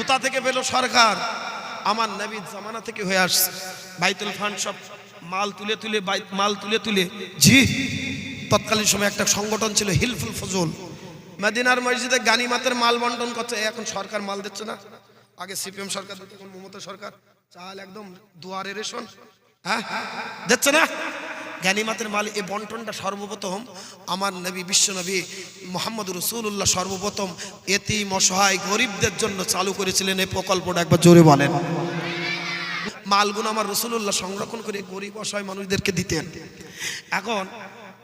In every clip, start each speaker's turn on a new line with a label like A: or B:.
A: কোথা থেকে পেল সরকার। আমার নবীর জামানা থেকে হয়ে আসছে। বাইতুল ফান্ড সব মাল তুলে তুলে মাল তুলে তুলে। জি তৎকালীন সময় একটা সংগঠন ছিল হিলফুল ফজল। মেদিনার মসজিদে গানিমাতের মাল বন্টন করছে। এখন সরকার মাল দিচ্ছে না। আগে সিপিএম সরকার মমতা সরকার। চাল একদম দুয়ারে রেশন। হ্যাঁ? দিচ্ছে না? জ্ঞানীমাতের মাল এই বন্টনটা সর্বপ্রথম আমার নবী বিশ্বনবী মোহাম্মদ রসুল্লাহ সর্বপ্রথম এতি মসহায় গরিবদের জন্য চালু করেছিলেন এই প্রকল্পটা। একবার জোরে বলেন। মালগুলো আমার রসুল্লাহ সংরক্ষণ করে গরিব, অসহায় মানুষদেরকে দিতেন। এখন,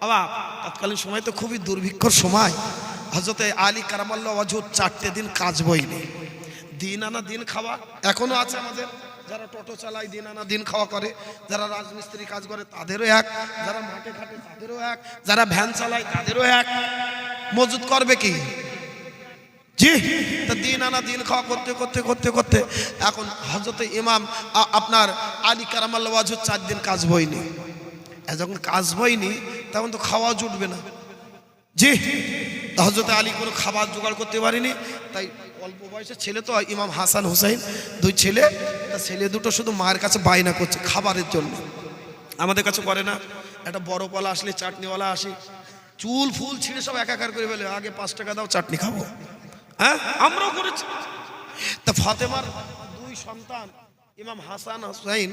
A: বাবা, তৎকালীন সময় তো খুবই দুর্ভিক্ষর সময়। হজরতে আলী কারামাল্লা অজুর চারটে দিন কাজ বইনি। দিন আনা দিন খাওয়া এখনও আছে আমাদের। যারা টোটো চালায় দিন আনা দিন খাওয়া করে, যারা রাজমিস্ত্রি কাজ করে তাদেরও এক, যারা মাঠে ঘাটে তাদেরও এক, যারা ভ্যান চালায় তাদেরও এক। মজুদ করবে কি? জি, তা দিন আনা দিন খাওয়া করতে করতে করতে করতে। এখন হজরত ইমাম আপনার আলী কারামাল্লা চার দিন কাজ বইনি। যখন কাজ বইনি, তখন তো খাওয়া জুটবে না। জি হজরত আলী কোনো খাবার জোগাড় করতে পারিনি, তাই অল্প বয়সের ছেলে তো ইমাম হাসান হুসাইন, দুই ছেলে, তা ছেলে দুটো শুধু মায়ের কাছে বায়না করছে খাবারের জন্য। আমাদের কাছে করে না। একটা বড় পালা আসলে চাটনিওয়ালা আসে, চুল ফুল ছিঁড়ে সব একাকার করে ফেলে, আগে পাঁচ টাকা দাও, চাটনি খাব। হ্যাঁ? আমরাও করেছি। তা ফাতেমার দুই সন্তান, ইমাম হাসান হুসাইন,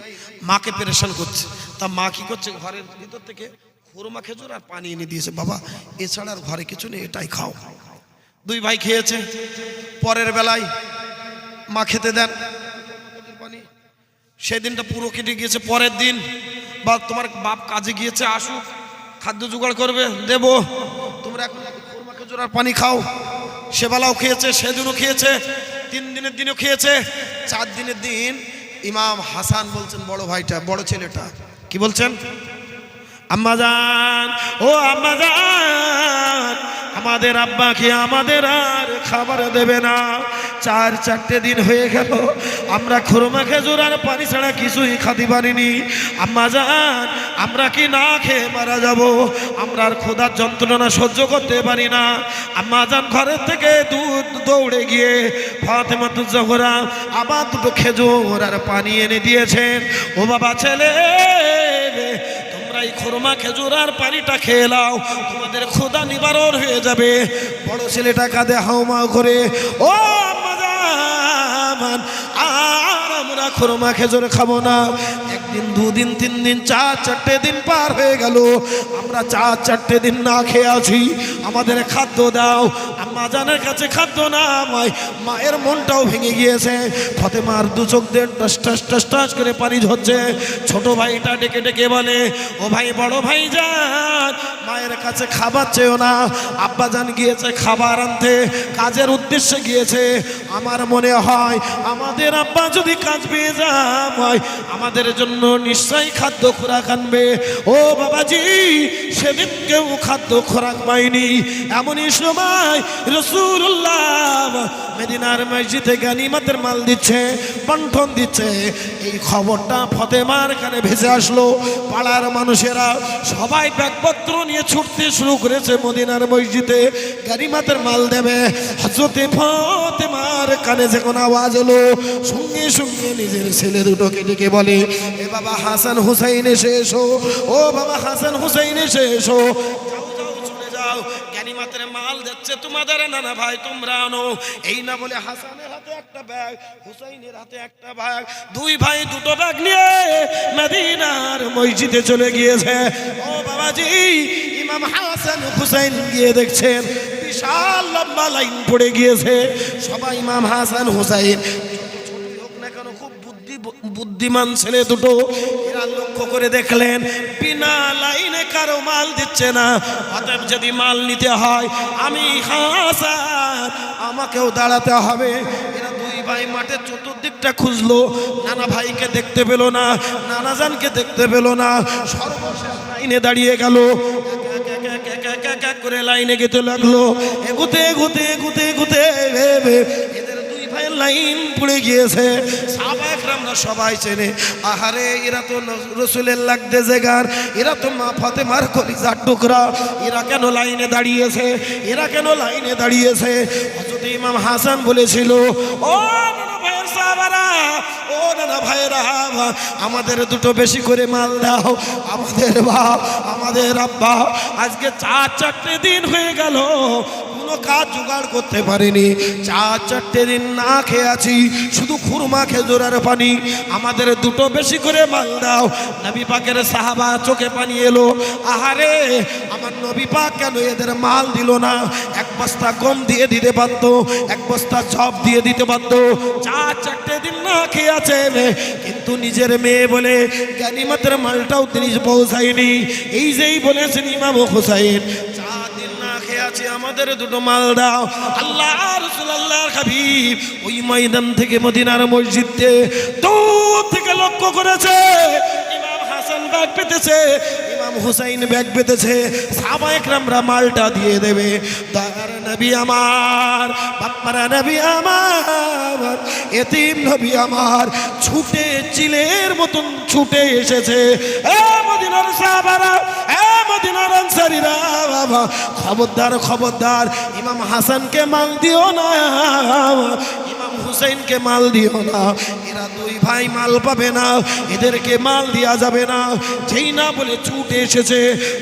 A: মাকে পেরেশান করছে। তা মা কি করছে? ঘরের ভিতর থেকে খুরমা খেজুর আর পানি এনে দিয়েছে। বাবা, এছাড়া আর ঘরে কিছু নেই, এটাই খাও। দুই ভাই খেয়েছে। পরের বেলায় মা খেতে দেন। সেদিনটা পুরো কেটে গিয়েছে, পরের দিন। বা তোমার বাপ কাজে গিয়েছে, আসুক। খাদ্য জোগাড় করবে, দেব। তোমরা এখন খুরমা খেজুর আর পানি খাও। সেবেলাও খেয়েছে, সেদিনও খেয়েছে, তিন দিনের দিনও খেয়েছে। চার দিনের দিন ইমাম হাসান বলছেন, বড় ভাইটা, বড় ছেলেটা। কি বলছেন? আম্মাজান, ও আম্মাজান! আমাদের আব্বাকে আমাদের আর খাবার দেবে না? চার, চারটে দিন হয়ে গেল। আমরা খুরমা খেজুর আর পানি ছাড়া কিছুই খাতে পারিনি। আম্মাজান আমরা কি না খেয়ে মারা যাব? আমরা আর খোদার যন্ত্রণা সহ্য করতে পারি না। আম্মাজান ঘরের থেকে দুধ দৌড়ে গিয়ে ফাতেমাতু জহরা আবার দুটো খেজুর আর পানি এনে দিয়েছেন। ও বাবা ছেলে এই খোরমা খেজুর আর পানিটা খেয়ে নাও। তোমাদের ক্ষুধা নিবারণ হয়ে যাবে। বড় ছেলেটা কাঁদে হাউমাউ করে ও আমরা খোরমা খেজুর খাব না। একদিন, দুদিন তিন দিন চার, চারটে দিন পার হয়ে গেল। আমরা চার, চারটে দিন না খেয়ে আছি। আমাদের খাদ্য দাও। আম্মা জানের কাছে খাদ্য না আমায় মায়ের মনটাও ভেঙে গিয়েছে। ফতেমার দু চোখ টাস, টস টস, টাস করে পানি ঝরছে। ছোট ভাইটা ডেকে ডেকে বলে, ও ভাই, বড় ভাই যান কাছে খাবার চেয়েও না। আব্বা জান গিয়েছে খাবার আনতে, কাজের উদ্দেশ্যে গিয়েছে। আমার মনে হয় আমাদের আব্বা যদি কাজ পেয়ে যায় আমাদের জন্য নিশ্চয়ই খাদ্য খোরাক আনবে। ও বাবাজি, সেদিন কেউ খাদ্য খোরাক পায়নি। এমনই সময় রসুল্লাহ মেদিনার মসজিদে গানিমাতের মাল দিচ্ছে বন্ঠন দিচ্ছে। এই খবরটা ফতেমার কানে ভেসে আসলো। পাড়ার মানুষেরা সবাই ব্যাগপত্র নিয়ে ছুটতে শুরু করেছে মদিনার মসজিদে। গানিমাতের মাল দেবে। হজরতে ফতেমার কানে যখন আওয়াজ হলো, সঙ্গে সঙ্গে নিজের ছেলে দুটোকে ডেকে বলে, এ বাবা হাসান হুসাইন এসে এসো। ও বাবা হাসান হুসাইন এসে এসো যাও যাও চলে যাও জ্ঞানীমাতের যাচ্ছে তোমাদের নানা ভাই, তোমরা আনো। এই না বলে হাসানের হাতে একটা ব্যাগ, হুসাইনের হাতে একটা ব্যাগ, দুই ভাই দুটো ব্যাগ নিয়ে মদিনার মসজিদে চলে গিয়েছে। ও বাবাজি, ইমাম হাসান হুসাইন গিয়ে দেখছেন, বিশাল লম্বা লাইন পড়ে গিয়েছে। সবাই ইমাম হাসান হুসাইন খুব বুদ্ধি বুদ্ধিমান ছেলে দুটো। করে দেখলেন, বিনা লাইনে কারও মাল দিচ্ছে না। অতএব যদি মাল নিতে হয়, আমি হাসান, আমাকেও দাঁড়াতে হবে। এরা দুই ভাই মাঠের চতুর্দিকটা খুঁজলো। নানা ভাইকে দেখতে পেল না, নানা জানকে দেখতে পেল না। সর্বশেষ লাইনে দাঁড়িয়ে গেল। করে লাইনে গেতে লাগল এগুতে এগুতে এগুতে এগুতে এদের দুই ভাইয়ের লাইন পড়ে গিয়েছে আমরা সবাই চেনে। আহারে, এরা তো রসুলের লাগতে জেগার। এরা তো মা ফাতেমার কলিজার টুকরা। এরা কেন লাইনে দাঁড়িয়েছে? এরা কেন লাইনে দাঁড়িয়েছে? হযরত ইমাম হাসান বলেছিল, ও আমাদের দুটো বেশি করে মাল দাও। আমাদের বাপ, আমাদের আব্বা, আজকে চার চারটে দিন হয়ে গেল। কোনো কাজ জোগাড় করতে পারিনি। চার চারটে দিন না খেয়ে আছি, শুধু খুরমা খেজুরার পানি। আমাদের দুটো বেশি করে মাল দাও। নবী পাকের সাহাবা চোখে পানি এলো। আহারে, আমার নবী পাক কেন এদের মাল দিল না? এক বস্তা গম দিয়ে দিতে পারতো, এক বস্তা চপ দিয়ে দিতে পারতো। চার চারটে দিন না খেয়ে আছে কিন্তু নিজের মেয়ে বলে গানিমতের মালটাও তিনি পৌঁছায়নি। এই যেই বলেছেন ইমাম হোসাইন আছে আমাদের দুটো মাল দাও। আল্লাহ রসুল্লাহ হাবিব ওই ময়দান থেকে মদিনার মসজিদে দূর থেকে লক্ষ্য করেছে। ইমাম হাসান বাগ পেতেছে। ইমাম হুসাইন ব্যাগ পেতেছে। সাহাবা একরামরা মালটা দিয়ে দেবে। দয়ার নবী আমার, বাপ্পারা নবী আমার, এতিম নবী আমার, ছুটে চিলের মতন ছুটে এসেছে। এ মদিনার সাহাবারা, এ মদিনার আনসারীরা, বাবা, খবরদার খবরদার, ইমাম হাসানকে মাল দিও না। ইমাম হুসাইনকে মাল দিও না। এরা দুই ভাই মাল পাবে না, এদেরকে মাল দেওয়া যাবে না। যেই না বলে ছুটে এসেছে,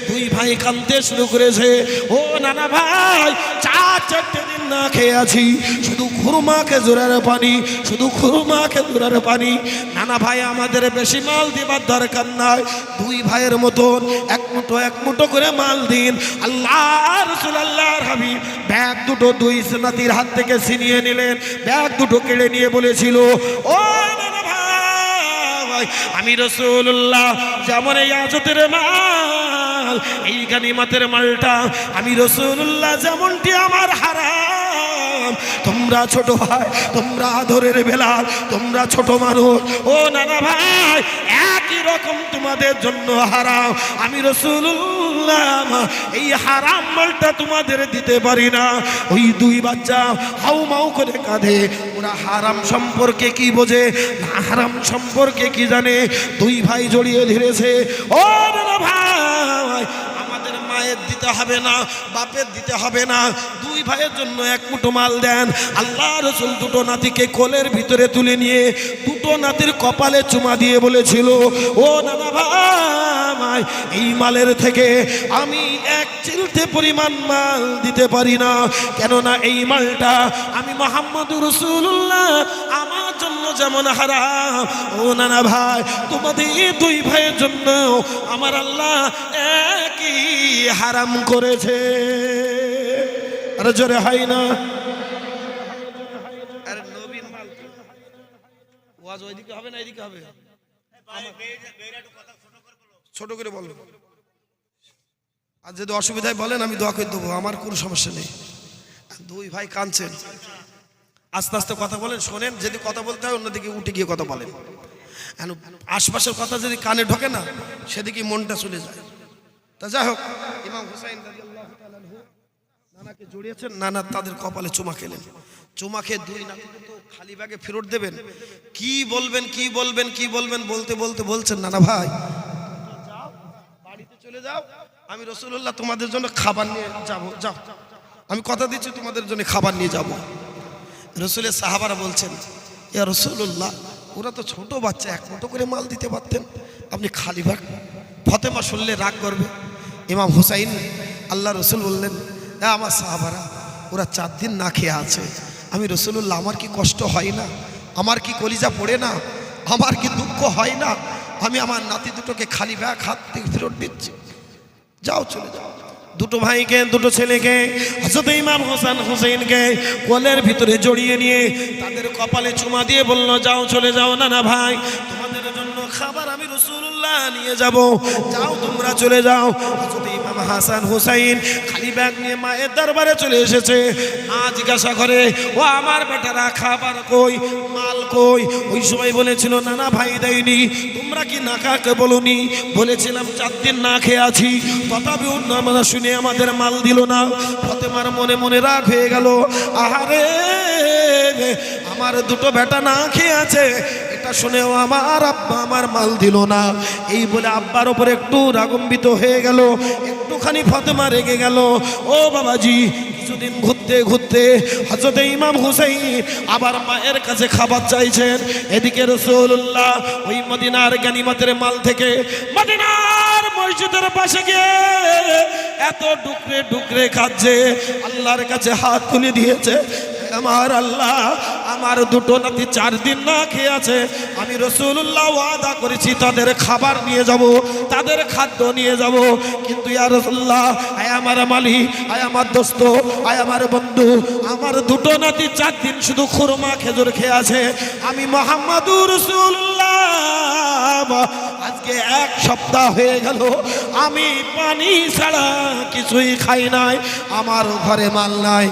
A: দুই ভাই কানতে শুরু করেছে। ও নানা ভাই, চার চারটে না খেয়ে আছি, শুধু খুরমা খেজুরের পানি, শুধু খুরমা খেজুরের পানি। নানা ভাই, আমাদের বেশি মাল দেবার দরকার নাই। দুই ভাইয়ের মতন এক মুঠো এক মুঠো করে মাল দিন। আল্লাহ রসুল আল্লাহর ব্যাগ দুটো দুই নাতির হাত থেকে ছিনিয়ে নিলেন। ব্যাগ দুটো কেড়ে নিয়ে বলেছিল, ও আমি রসুল্লাহ যেমন এই আজতের মাল এই গানিমাতের মালটা, আমি রসুল্লাহ যেমনটি আমার হারাম তোমরা ছোট ভাই, তোমরা আদরের বেলাল, তোমরা ছোট মানুষ। ও নানা ভাই, একই রকম তোমাদের জন্য হারাম। আমি রসুল্লাহ, এই হারাম মালটা তোমাদের দিতে পারি না। ওই দুই বাচ্চা হাউ মাউ করে কাঁধে ওরা হারাম সম্পর্কে কি বোঝে? না হারাম সম্পর্কে কি জানে? দুই ভাই জড়িয়ে ধরেছে। ও নানা ভাই দিতে হবে না, বাপের দিতে হবে না। দুই ভাইয়ের জন্য এক মুঠো মাল দেন। আল্লাহ রসুল দুটো নাতিকে কোলের ভিতরে তুলে নিয়ে দুটো নাতির কপালে চুমা দিয়ে বলেছিল, ও নানা ভাই, এই মালের থেকে আমি এক চিলতে পরিমাণ মাল দিতে পারি না। কেননা এই মালটা আমি মোহাম্মদ রসুল্লাহ আমার জন্য যেমন হারাম। ও নানা ভাই, তোমাদের দুই ভাইয়ের জন্য আমার আল্লাহ একই হারাম করেছে। আরে জোরে হয় না। আরে নবীন মাল ওয়াজ ওইদিকে হবে না এদিকে হবে? ছোট করে বলো। আর যদি অসুবিধায় বলেন আমি দোয়া করে দেবো। আমার কোনো সমস্যা নেই। দুই ভাই কাঁদছেন। আস্তে আস্তে কথা বলেন শোনেন। যদি কথা বলতে হয় অন্যদিকে উঠে গিয়ে কথা বলেন। আশপাশের কথা যদি কানে ঢোকে না সেদিকে মনটা চলে যায়। তা যাই হোক, ইমাম হুসাইন নানাকে জড়িয়েছেন। নানা তাদের কপালে চুমা খেলেন। চুমা খেয়ে দুই নাতিকে তো খালি ব্যাগে ফেরত দেবেন। কি বলবেন কি বলবেন কি বলবেন, বলতে বলতে বলছেন নানা ভাই। যাও, বাড়িতে চলে যাও। আমি রসুল্লাহ তোমাদের জন্য খাবার নিয়ে যাব। যাও, আমি কথা দিচ্ছি তোমাদের জন্য খাবার নিয়ে যাব। রসুলের সাহাবারা বলছেন, ইয়া রসুল্লাহ ওরা তো ছোট বাচ্চা, এক মতো করে মাল দিতে পারতেন। আপনি খালি ভাগ ফতেমা শুনলে রাগ করবে। ইমাম হুসাইন আল্লাহ রসুল বললেন হ্যাঁ আমার সাহাবারা, ওরা চার দিন না খেয়ে আছে। আমি রসুল্লাহ আমার কি কষ্ট হয় না? আমার কি কলিজা পড়ে না? আমার কি দুঃখ হয় না? আমি আমার নাতি দুটোকে খালি ব্যাগ হাত থেকে ফেরত দিচ্ছি। যাও, চলে যাও। দুটো ভাইকে, দুটো ছেলেকে হজরত ইমাম হোসেন হুসেনকে কোলের ভিতরে জড়িয়ে নিয়ে তাদের কপালে চুমা দিয়ে বলল, যাও, চলে যাও না না ভাই, তোমাদের রসুল্লাহ নিয়ে যাব। যাও, তোমরা চলে যাও। ইমাম হাসান হুসাইন খালি ব্যাগ নিয়ে মায়ের দরবারে চলে এসেছে। মা জিজ্ঞাসা করে, ও আমার বেটারা, খাবার কই? মাল কই? ওই সময় বলেছিল, নানা ভাই দেয়নি, তোমরা কি না কাকে বলনি? বলেছিলাম, চার দিন না খেয়ে আছি। তথাপি অন্য আমরা শুনে আমাদের মাল দিল না। ফতেমার মনে মনে রাগ হয়ে গেল, আহারে, আমার দুটো বেটা না খেয়ে আছে। এটা শুনেও আমার আব্বা আমার মাল দিল না। এই বলে আব্বার ওপর একটু রাগম্বিত হয়ে গেল, একটুখানি ফতেমা রেগে গেল। ও বাবাজি, কিছুদিন ঘুরতে ঘুরতে হজরত ইমাম হুসাইন আবার মায়ের কাছে খাবার চাইছেন। এদিকে রসুল্লাহ ওই মদিনার গানিমতের মাল থেকে মদিনার মসজিদের পাশে গিয়ে এত ডুকরে ডুকরে খাচ্ছে, আল্লাহর কাছে হাত তুলে দিয়েছে। আমার আল্লাহ, আমার দুটো নাতি চার দিন না খেয়ে আছে আমি রসুল্লাহ ওয়াদা করেছি, তাদের খাবার নিয়ে যাব, তাদের খাদ্য নিয়ে যাব। কিন্তু ইয়া রসুল্লাহ আয় আমার মালি, আয় আমার দোস্ত, আয় আমার বন্ধু, আমার দুটো নাতি চার দিন শুধু খুরমা খেজুর খেয়ে আছে। আমি মোহাম্মদুর রসুল্লাহ আজকে এক সপ্তাহ হয়ে গেল, আমি পানি ছাড়া কিছুই খাই নাই, আমার ঘরে মাল নাই।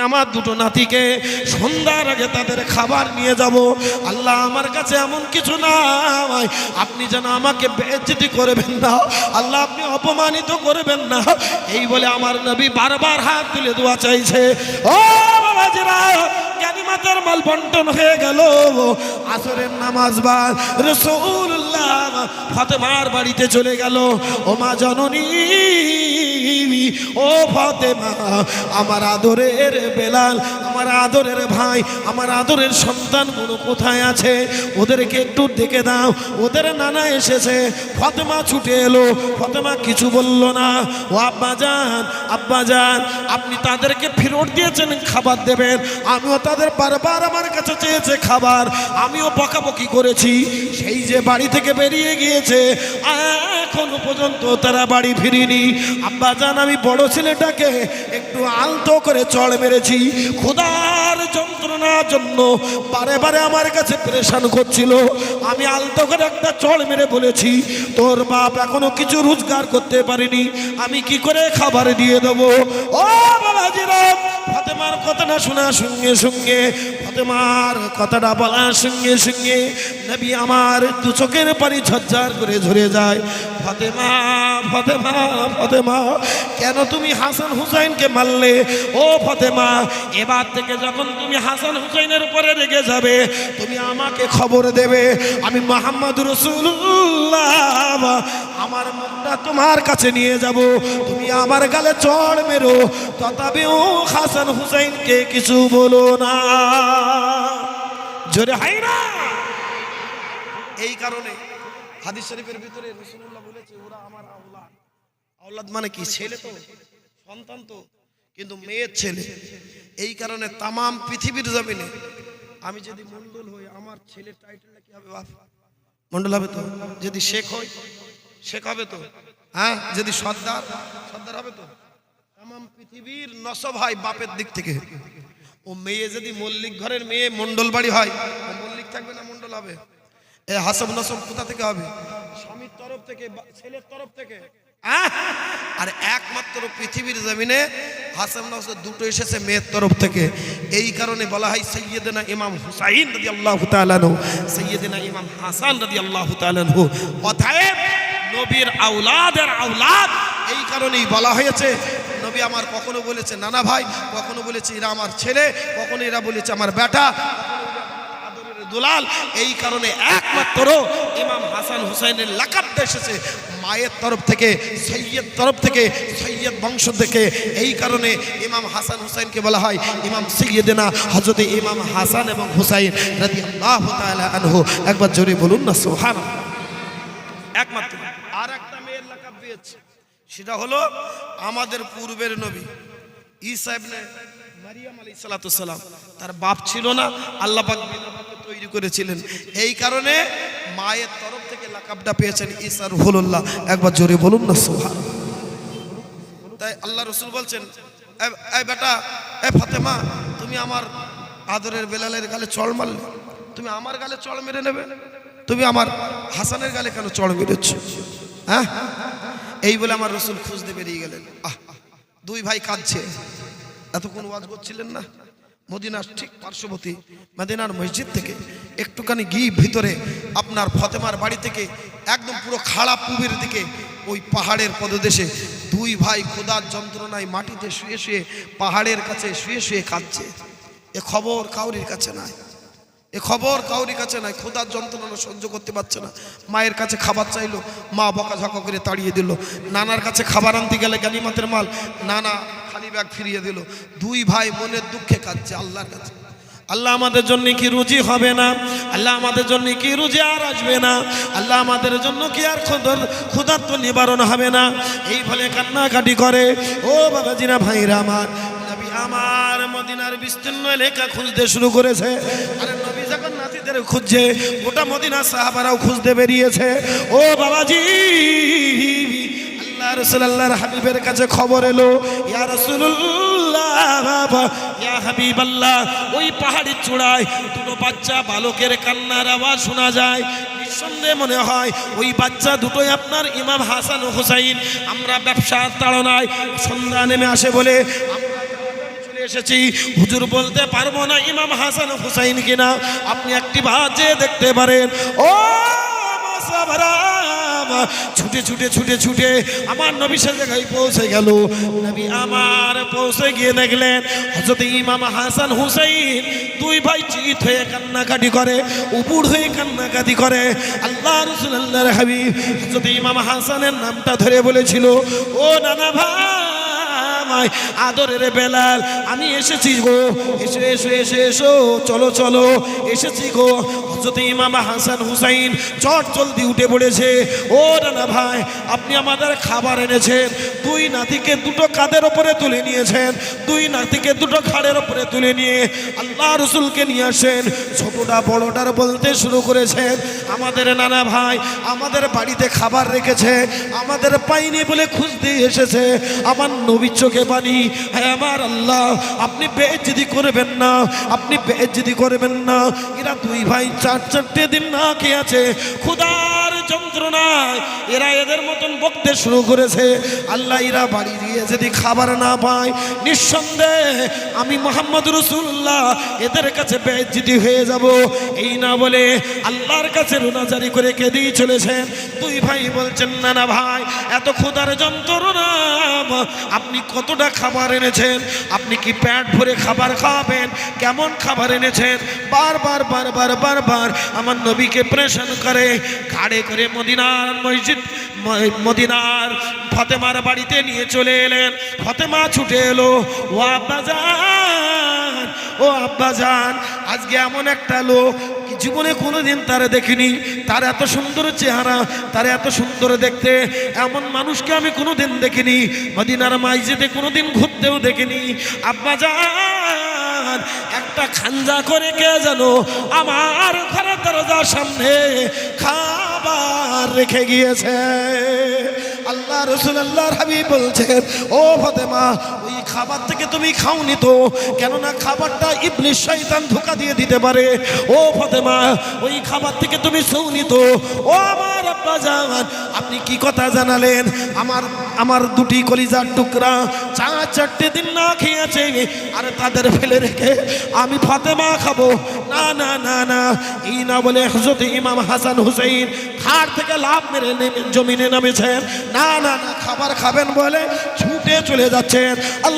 A: আমার দুটো নাতিকে সন্ধ্যার আগে তাদের খাবার নিয়ে যাব। আল্লাহ আমার কাছে এমন কিছু নাই। আপনি যেন আমাকে বেজ্জতি করবেন না। আল্লাহ আপনি অপমানিত করবেন না। এই বলে আমার নবী বারবার হাত তুলে দোয়া চাইছে। ও বাবাজিরা জ্ঞানীমাতার মাল বন্টন হয়ে গেল। আসরের নামাজ বাদ রসুল্লাহ ফাতেমার বাড়িতে চলে গেল। ও মা জননী, ও ফাতেমা, আমার আদরের বেলাল, আমার আদরের ভাই, আমার আদরের সন্তানগুলো কোথায় আছে? ওদেরকে একটু ডেকে দাও। ওদের নানা এসেছে। ফাতেমা ছুটে এলো। ফাতেমা কিছু বলল না। ও আব্বা যান আব্বা যান, আপনি তাদেরকে ফেরত দিয়েছেন, খাবার দেবেন। আমিও তাদের বারবার আমার কাছে চেয়েছে খাবার, আমিও বকাবকি করেছি। সেই যে বাড়ি থেকে বেরিয়ে গিয়েছে, এখনও পর্যন্ত তারা বাড়ি ফিরিনি। আব্বা জান, আমি বড় ছেলেটাকে একটু আলতো করে চড় মেরেছি। ক্ষুধার যন্ত্রণার জন্য বারে বারে আমার কাছে প্রেশান করছিল। আমি আলতো করে একটা চড় মেরে বলেছি, তোর বাপ এখনও কিছু রোজগার করতে পারিনি। আমি কি করে খাবার দিয়ে দেবো? ও বাবাজিরা ফাতেমার কথা না শোনা সঙ্গে সঙ্গে ফাতেমার কথাটা বলার সঙ্গে সঙ্গে নবী আমার দু চোখের পানি ঝরঝর করে ঝরে যায়। ফাতেমা ফাতেমা ফাতেমা, কেন তুমি হাসান হুসাইনকে মারলে? ও ফাতেমা, এবার থেকে যখন তুমি হাসান হুসাইনের উপরে রেগে যাবে, তুমি আমাকে খবর দেবে, আমি মোহাম্মদ রসুল্লাহ আমার মুখটা তোমার কাছে নিয়ে যাব, তুমি আমার গালে চড় মেরো, তথাপিও হাসান হুসাইনকে কিছু বলো না। জোরে হাই না এই কারণে হাদিস শরীফের ভিতরে রসুল্লাহ বলেছে, ওরা আমার আওলাদ। আওলাদ মানে কি? ছেলে তো, সন্তান তো, কিন্তু মেয়ের ছেলে। এই কারণে তামাম পৃথিবীর জমিনে আমি যদি মন্ডল হই, আমার ছেলের টাইটেলটা কি হবে, বাপ? মন্ডল হবে তো? যদি শেখ হই, শেখ হবে তো? হ্যাঁ? যদি সর্দার সর্দার হবে তো? তামাম পৃথিবীর নসব হয় বাপের দিক থেকে। ও মেয়ে যদি মল্লিক ঘরের মেয়ে মন্ডল বাড়ি হয় মল্লিক থাকবে না মন্ডল হবে? এ হাসব নসব কোথা থেকে হবে? স্বামীর তরফ থেকে ছেলের তরফ থেকে! আর একমাত্র পৃথিবীর জমিনে হাসান নসব দুটো এসেছে মেয়ের তরফ থেকে। এই কারণে বলা হয় সৈয়দনা ইমাম হুসাইন রাদি আল্লাহ তালানহু সৈয়দনা ইমাম হাসান রাদি আল্লাহ তালানহু অতএব নবীর আউলাদের আউলাদ এই কারণেই বলা হয়েছে নবী আমার কখনো বলেছে নানা ভাই কখনো বলেছে এরা আমার ছেলে কখনো এরা বলেছে আমার বেটা। দুলাল, এই কারণে একমাত্র ইমাম হাসান হুসাইনের লাকাবটা এসেছে মায়ের তরফ থেকে, সৈয়দ তরফ থেকে, সৈয়দ বংশ থেকে। এই কারণে ইমাম হাসান হুসাইনকে বলা হয় ইমাম সৈয়দেনা হজরত ইমাম হাসান এবং হুসাইন রাদি আল্লাহ আনহু। একবার জোরে বলুন না সোহান একমাত্র। আর একটা মেয়ের লাকাব দিয়েছে, সেটা হলো আমাদের পূর্বের নবী ইবনে তার বাপ ছিল না, আল্লাহ তৈরি করেছিলেন। এই কারণে মায়ের তরফ থেকে লাকাবটা পেয়েছেন ঈসা রুহুল্লাহ একবার জোরে বলুন না সুবহান তাই আল্লাহ রসুল বলছেন "এ- বেটা, এ ফাতেমা, তুমি আমার আদরের বেলালের গালে চড় মারলে। তুমি আমার গালে চড় মেরে নেবে। তুমি আমার হাসানের গালে কেন চড় মেরেছ? হ্যাঁ? এই বলে আমার রসুল খুঁজতে বেরিয়ে গেলেন। আহ, দুই ভাই কাঁদছে। এতক্ষণ ওয়াজ করছিলেন না। মদিনার ঠিক পার্শ্ববর্তী মদিনার মসজিদ থেকে একটুখানি গিয়ে ভিতরে আপনার ফতেমার বাড়ি থেকে একদম পুরো খাড়া পুবের দিকে ওই পাহাড়ের পদদেশে দুই ভাই খোদার যন্ত্রণায় মাটিতে শুয়ে শুয়ে পাহাড়ের কাছে শুয়ে শুয়ে খাচ্ছে এ খবর কাউরির কাছে নাই। এ খবর কাউরি কাছে নাই, ক্ষুধার যন্ত্রণা সহ্য করতে পারছে না। মায়ের কাছে খাবার চাইলো, মা বকাঝকা করে তাড়িয়ে দিল। নানার কাছে খাবার আনতে গেলে গালিমাতের মাল, নানা খালি ব্যাগ ফিরিয়ে দিল। দুই ভাই মনের দুঃখে কাঁদছে আল্লাহর কাছে। আল্লাহ আমাদের জন্য কি রুজি হবে না? আল্লাহ আমাদের জন্য কি রুজি আর আসবে না? আল্লাহ আমাদের জন্য কি আর ক্ষুধার, ক্ষুধার্ত নিবারণ হবে না? এই ফলে কান্নাকাটি করে, ও বাবাজিরা, ভাইরা আমার আমার মদিনার বিস্তীর্ণ এলাকা খুঁজতে শুরু করেছে। আরে নবী যখন খুঁজছে, গোটা মদিনা সাহাবারাও খুঁজতে বেরিয়েছে। ও বাবাজি, আল্লাহ রসুল আল্লাহর হাবিবের কাছে খবর এলো, ইয়া রসুল্লাহ ইয়া হাবিব আল্লাহ ওই পাহাড়ির চূড়ায় দুটো বাচ্চা বালকের কান্নার আওয়াজ শোনা যায়। নিঃসন্দেহে মনে হয় ওই বাচ্চা দুটোই আপনার ইমাম হাসান হুসাইন। আমরা ব্যবসার তাড়নায় সন্ধ্যা নেমে আসে বলে এসেছি। হুজুর বলতে পারব না ইমাম হাসান হুসাইন কিনা। আপনি একটি ভাজে দেখতে পারেন। ও ছুটে ছুটে ছুটে ছুটে আমার নবী সে জায়গায় পৌঁছে গেল। নবী আমার পৌঁছে গিয়ে দেখলেন হজরত ইমাম হাসান হুসাইন দুই ভাই চিত হয়ে কান্নাকাটি করে উপুর হয়ে কান্নাকাটি করে। আল্লাহ রসুল আল্লাহর হাবিব হজরত ইমাম হাসানের নামটা ধরে বলেছিল, ও নানা ভাই আদরের বেলাল, আমি এসেছি গো। এসো এসো এসো এসো। চলো চলো। এসেছি গো। হজরত ইমাম হাসান হুসাইন চট জলদি উঠে পড়েছে। ও নানা ভাই, আপনি আমাদের খাবার এনেছেন। দুই নাতিকে দুটো কাদের ওপরে তুলে নিয়েছেন? দুই নাতিকে দুটো খাড়ের ওপরে তুলে নিয়ে আল্লাহ রসুলকে নিয়ে আসেন। ছোটটা বড়টার বলতে শুরু করেছেন, আমাদের নানা ভাই, আমাদের বাড়িতে খাবার রেখেছে, আমাদের পাইনি বলে খুঁজতে এসেছে। আমার নবীর পানি হ্যাঁ আমার আল্লাহ, আপনি বেজ্জিদি করবেন না, আপনি বেজ্জিদি করবেন না। এরা দুই ভাই চার চারটে দিন না খেয়ে আছে। ক্ষুধার যন্ত্রণায় এরা এদের মতন বকতে শুরু করেছে। আল্লাহ এরা বাড়ি দিয়ে যদি খাবার না পায়, নিঃসন্দেহে আমি মোহাম্মদ রসুল্লাহ এদের কাছে বেজ্জিদি হয়ে যাব। এই না বলে আল্লাহর কাছে রোনাজারি করে কেঁদেই চলেছেন। দুই ভাই বলছেন, না না ভাই, এত ক্ষুধার যন্ত্রণা, আপনি কতটা খাবার এনেছেন? আপনি কি পেট ভরে খাবার খাওয়াবেন কেমন খাবার এনেছেন? বারবার বারবার বারবার আমার নবীকে প্রেশন করে, ঘাড়ে করে মদিনার মসজিদ মদিনার ফতেমার বাড়িতে নিয়ে চলে এলেন। ফতেমা ছুটে এলো, ও আব্বাজান ও আব্বাজান, আজকে এমন একটা লোক জীবনে কোনোদিন তারা দেখিনি। তার এত সুন্দর চেহারা, তার এত সুন্দর দেখতে। এমন মানুষকে আমি কোনোদিন দেখিনি। মদিনার মাইজেতে কোনোদিন ঘুরতেও দেখিনি। আব্বাজান একটা খাঞ্জা করে কে জানো আমার ঘরের দরজার সামনে খাবার রেখে গিয়েছে। আল্লাহ রসুল আল্লাহর হাবিব বলছেন, ও ফতেমা, ওই খাবার থেকে তুমি খাওনি তো। কেননা খাবারটা ইবলিশ শয়তান ধোকা দিয়ে দিতে পারে। ও ফতেমা, ওই খাবার থেকে তুমি শুনি তো। ও আমার আব্বা জান, আপনি কি কথা জানালেন? আমার আমার দুটি কলিজার টুকরা চার চারটে দিন না খেয়েছে। আর তাদের ফেলে রেখে আমি ফাতেমা খাব। না না না না এই না বলে হজরত ইমাম হাসান হুসেইন খাট থেকে লাভ মেরে নেমে জমিনে নামেছেন। না না না, খাবার খাবেন বলে ছুটে চলে যাচ্ছেন। আল্লাহ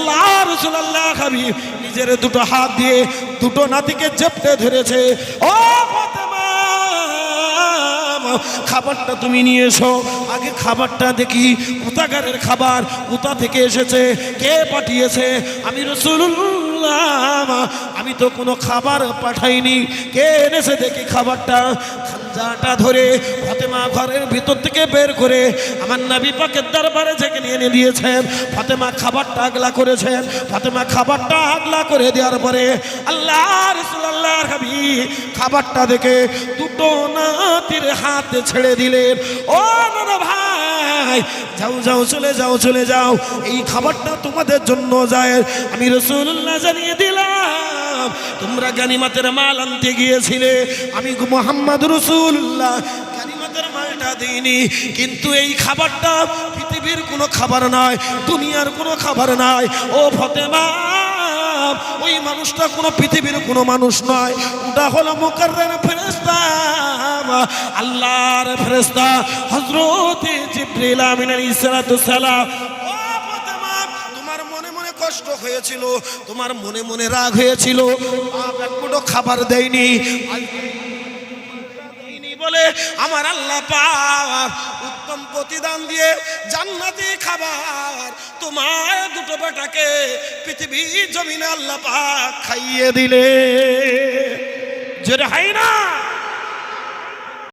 A: রসুল আল্লাহ খাবি নিজের দুটো হাত দিয়ে দুটো নাতিকে চেপটে ধরেছে। ও খাবারটা তুমি নিয়ে এসো। আগে খাবারটা দেখি, কোথাকারের খাবার, কোথা থেকে এসেছে, কে পাঠিয়েছে? আমি রসুল্লাহ আমি তো কোনো খাবার পাঠাইনি। কে এনেছে দেখি খাবারটা? খাঞ্জাটা ধরে ফতেমা ঘরের ভিতর থেকে বের করে আমার নাবি পাকের দরবারে থেকে নিয়ে এনে দিয়েছেন। ফতেমা খাবারটা আগলা করেছেন। ফতেমা খাবারটা আগলা করে দেওয়ার পরে আল্লাহ রসুল্লাহ হাবি খাবারটা দেখে দুটো নাতির হাত ছেড়ে দিলেন। ও নানা ভাই, যাও যাও, চলে যাও চলে যাও। এই খাবারটা তোমাদের জন্য যায়। আমি রসুল্লাহ জানিয়ে দিলাম, তোমরা গানিমাতের মাল আনতে গিয়েছিলে। আমি মোহাম্মদ রসুল্লাহ গানিমাতের মালটা দিইনি। কিন্তু এই খাবারটা পৃথিবীর কোনো খাবার নয়, দুনিয়ার কোনো খাবার নয়। ও ফতেমা ওই মানুষটা কোনো পৃথিবীর কোনো মানুষ নয়। ওটা হলো মোকাররের ফেরেস্তা আল্লাহর ফেরেস্তা হজরত জিব্রিল আমিন আলাইহিস সালাতু সালাম। ও তোমার মনে মনে কষ্ট হয়েছিল, তোমার মনে মনে রাগ হয়েছিল। এক মুঠো খাবার দেয়নি। বলে, আমার আল্লাহ পাক উত্তম প্রতিদান দিয়ে জান্নাতি খাবার তোমার দুটো বেটাকে পৃথিবীর জমিনে আল্লাহ পাক খাইয়ে দিলে। জোরে হাই না!